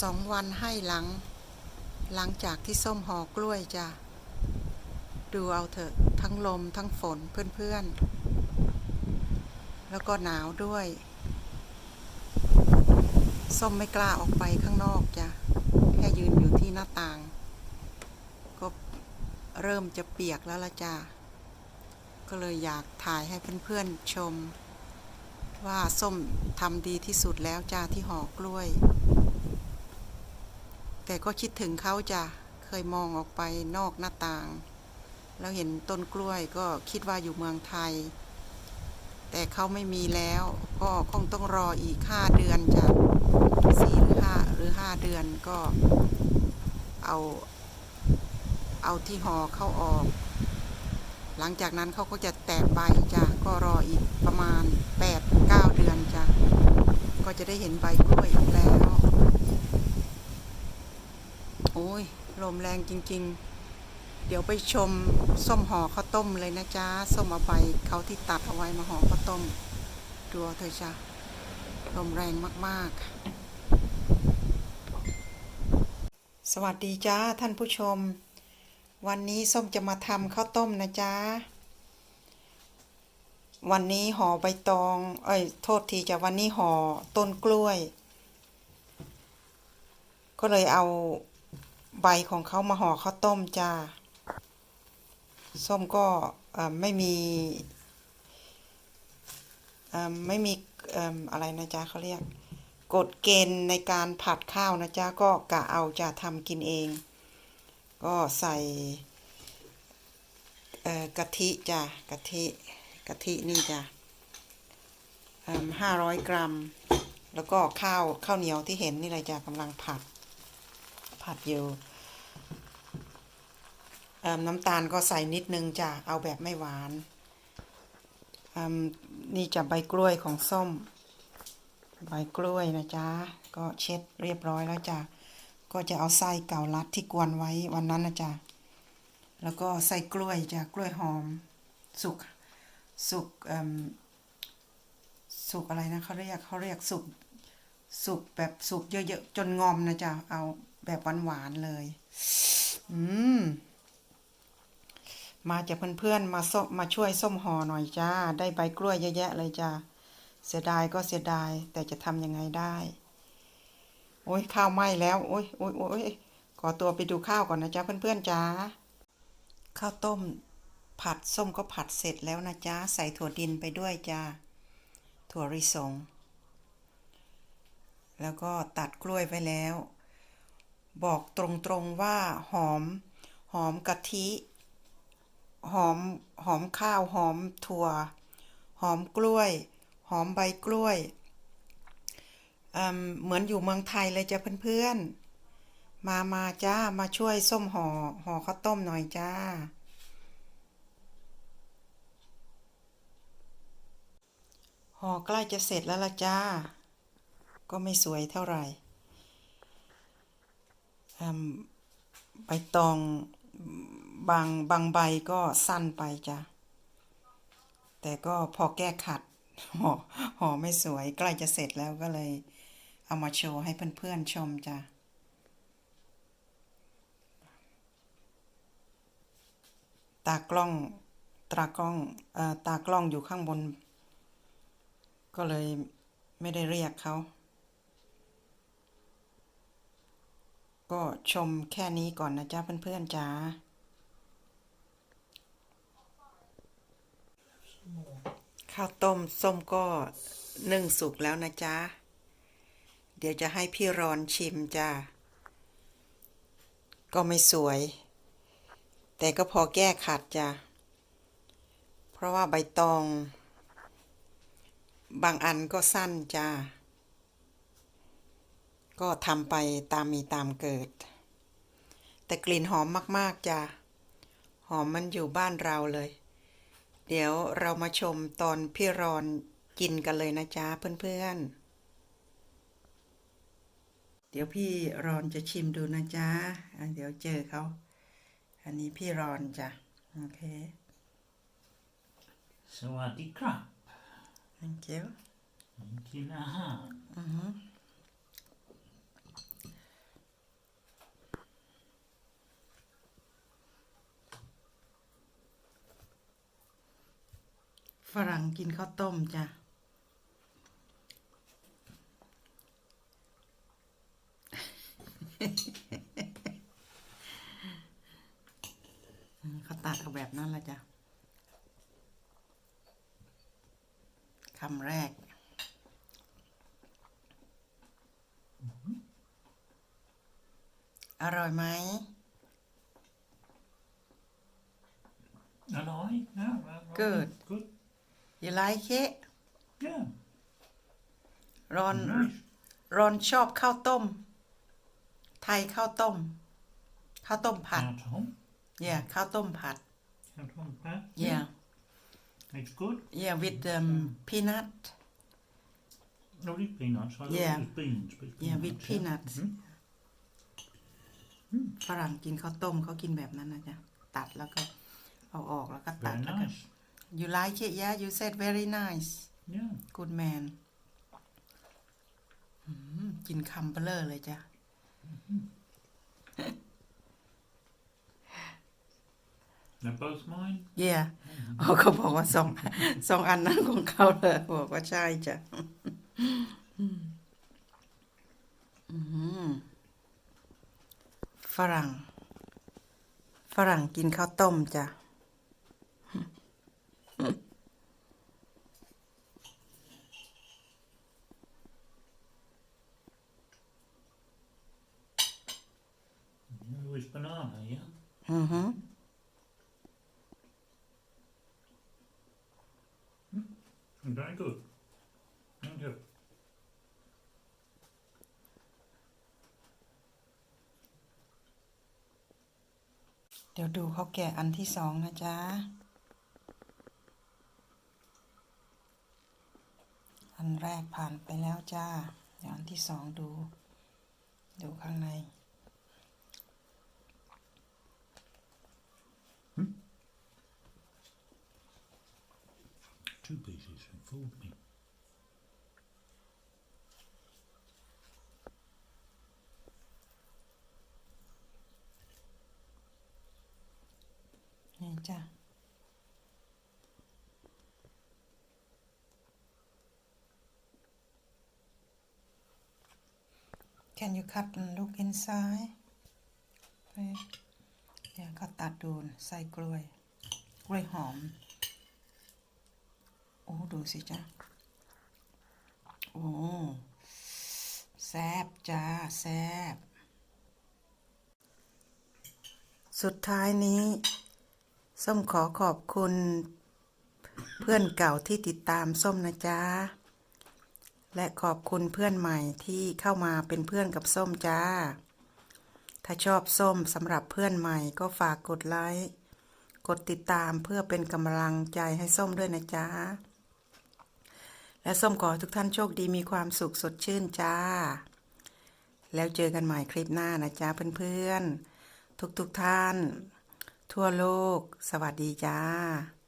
สองวันให้หลัง หลังจากที่ส้มห่อกล้วยจ้ะ ดูเอาเถอะทั้งลมทั้งฝนเพื่อนๆ แล้วก็หนาวด้วย ส้มไม่กล้าออกไปข้างนอกจ้ะ แค่ยืนอยู่ที่หน้าต่าง ก็เริ่มจะเปียกแล้วละจ้ะ ก็เลยอยากถ่ายให้เพื่อนๆชม ว่าส้มทำดีที่สุดแล้วจ้าที่ห่อกล้วย แต่ก็คิดถึงเขาจ้ะเคยมองออกไปนอกหน้าต่าง แล้วเห็นต้นกล้วยก็คิดว่าอยู่เมืองไทย แต่เขาไม่มีแล้ว ก็คงต้องรออีกห้าเดือนจ้ะสี่หรือห้าหรือห้าเดือนก็เอาเอาที่ห่อเข้าออก หลังจากนั้นเขาก็จะแตกใบจ้ะก็รออีกประมาณแปดเก้าเดือนจ้ะก็จะได้เห็นใบกล้วยอีกแล้ว โอ้ยลมแรงจริง ๆ เดี๋ยวไปชมส้มห่อข้าวต้มเลยนะจ๊ะส้มเอาใบเขาที่ตัดเอาไว้มาห่อข้าวต้มดูเถอะจ้ะลมแรงมากๆ สวัสดีจ้าท่านผู้ชม วันนี้ส้มจะมาทำข้าวต้มนะจ๊ะวันนี้ห่อใบตอง เอ้ย โทษทีจะวันนี้ห่อต้นกล้วย ก็เลยเอา ใบของเขามาห่อข้าวต้มจ้า ส้มก็ไม่มีไม่มีออะไรนะจ๊ะเขาเรียกกฎเกณฑ์ในการผัดข้าวนะจ๊ะก็กะเอาจะทำกินเอง ก็ใส่กะทิจ้ะกะทิกะทินี่จ้ะห้าร้อยกรัม แล้วก็ข้าวข้าวเหนียวที่เห็นนี่เลยจ้ะกำลังผัด ผัดอยู่น้ำตาลก็ใส่นิดนึงจ้ะ เอาแบบไม่หวาน นี่จะใบกล้วยของส้ม ใบกล้วยนะจ๊ะ ก็เช็ดเรียบร้อยแล้วจ้ะ ก็จะเอาไส้เก่ารัดที่กวนไว้วันนั้นนะจ๊ะ แล้วก็ใส่กล้วยจ้ะ กล้วยหอม สุก สุกสุกอะไรนะเขาเรียกเขาเรียกสุก สุกแบบสุกเยอะๆจนงอมนะจ๊ะ เอา แบบหวานๆเลย อืม มาจากเพื่อนๆ มาส้มมาช่วยส้มห่อหน่อยจ้า ได้ใบกล้วยเยอะแยะเลยจ้า เสียดายก็เสียดาย แต่จะทำยังไงได้ โอ้ยข้าวไหม้แล้ว โอ้ยโอ้ยโอ้ยขอตัวไปดูข้าวก่อนนะจ๊ะเพื่อนๆจ้า ข้าวต้มผัดส้มก็ผัดเสร็จแล้วนะจ๊ะ ใส่ถั่วดินไปด้วยจ้า ถั่วริสง แล้วก็ตัดกล้วยไว้แล้ว บอกตรงๆว่าหอม หอมกะทิ หอม หอมข้าว หอมถั่ว หอมกล้วย หอมใบกล้วย เหมือนอยู่เมืองไทยเลยจ้ะเพื่อนๆ มามาจ้า มาช่วยส้มห่อ ห่อข้าวต้มหน่อยจ้า ห่อใกล้จะเสร็จแล้วละจ้า ก็ไม่สวยเท่าไหร่ ใบตองบางบางใบก็สั้นไปจ้ะ แต่ก็พอแก้ขัดห่อห่อไม่สวยใกล้จะเสร็จแล้วก็เลย เอามาโชว์ให้เพื่อนๆชมจ้ะตากล้องตากล้องเอ่อตากล้องอยู่ข้างบน ก็เลยไม่ได้เรียกเขา ก็ชมแค่นี้ก่อนนะจ๊ะเพื่อนๆจ้าข้าวต้มส้มก็นึ่งสุกแล้วนะจ๊ะ เดี๋ยวจะให้พี่รอนชิมจ้าก็ไม่สวย แต่ก็พอแก้ขัดจ้ะ เพราะว่าใบตอง บางอันก็สั้นจ้า ก็ทำไปตามมีตามเกิด แต่กลิ่นหอมมากๆจ้ะหอมมันอยู่บ้านเราเลย เดี๋ยวเรามาชมตอนพี่รอนกินกันเลยนะจ๊ะเพื่อนๆ เดี๋ยวพี่รอนจะชิมดูนะจ๊ะอะเดี๋ยวเจอเขาอันนี้พี่รอนจ้ะโอเค สวัสดีครับ thank you กินอาหาร ฝรั่งกินข้าวต้มจ้ะอืมเขาตัดเอาแบบนั้นละจ้ะคำแรกอร่อยไหม And I? No, no, no, Good. Good. You like it Yeah. รอน Nice. รอนชอบข้าวต้ม ไทยข้าวต้ม ข้าวต้มผัด Out home. เย่ข้าวต้มผัด Out home pat. เย่ It's good. เย่ with um, peanut No, with peanuts. I Yeah. thought it was beans. But it's Yeah, with peanuts, peanuts. ฝรั่งกินข้าวต้มเขากินแบบนั้นนะจ๊ะ ตัดแล้วก็เอาออกแล้วก็ตัด Very แล้วก็ nice. You like it yeah you said very nice Yeah. good man อืมกินคำเบลอเลยจ้ะ They're both mine. เย่อ๋อเขาบอกว่าสองสองอันนั้นของเขาเลยบอกว่าใช่จ้ะอืมฝรั่ง ฝรั่งกินข้าวต้มจ้ะ Yeah, With banana, yeah. อือฮึ Very good. Thank you. เดี๋ยวดูเขาแกะอันที่สองนะจ๊ะ อันแรกผ่านไปแล้วจ้า เดี๋ยวอันที่สองดู ดูข้างใน Two pieces. You fooled me. นี่จ้ะ Can you cut and look inside เฮ้ยเดี๋ยวเขาตัดดูนใส่กล้วย กล้วยหอม โอ้ดูสิจ้ะโอ้แซบจ้าแซบสุดท้ายนี้ส้มขอขอบคุณ เพื่อนเก่าที่ติดตามส้มนะจ๊ะ และขอบคุณเพื่อนใหม่ที่เข้ามาเป็นเพื่อนกับส้มจ้า ถ้าชอบส้มสำหรับเพื่อนใหม่ก็ฝากกดไลค์ กดติดตามเพื่อเป็นกำลังใจให้ส้มด้วยนะจ๊ะ และส้มขอทุกท่านโชคดีมีความสุขสดชื่นจ้า แล้วเจอกันใหม่คลิปหน้านะจ้าเพื่อนๆ ทุกๆทท่าน ทั่วโลก สวัสดีจ้า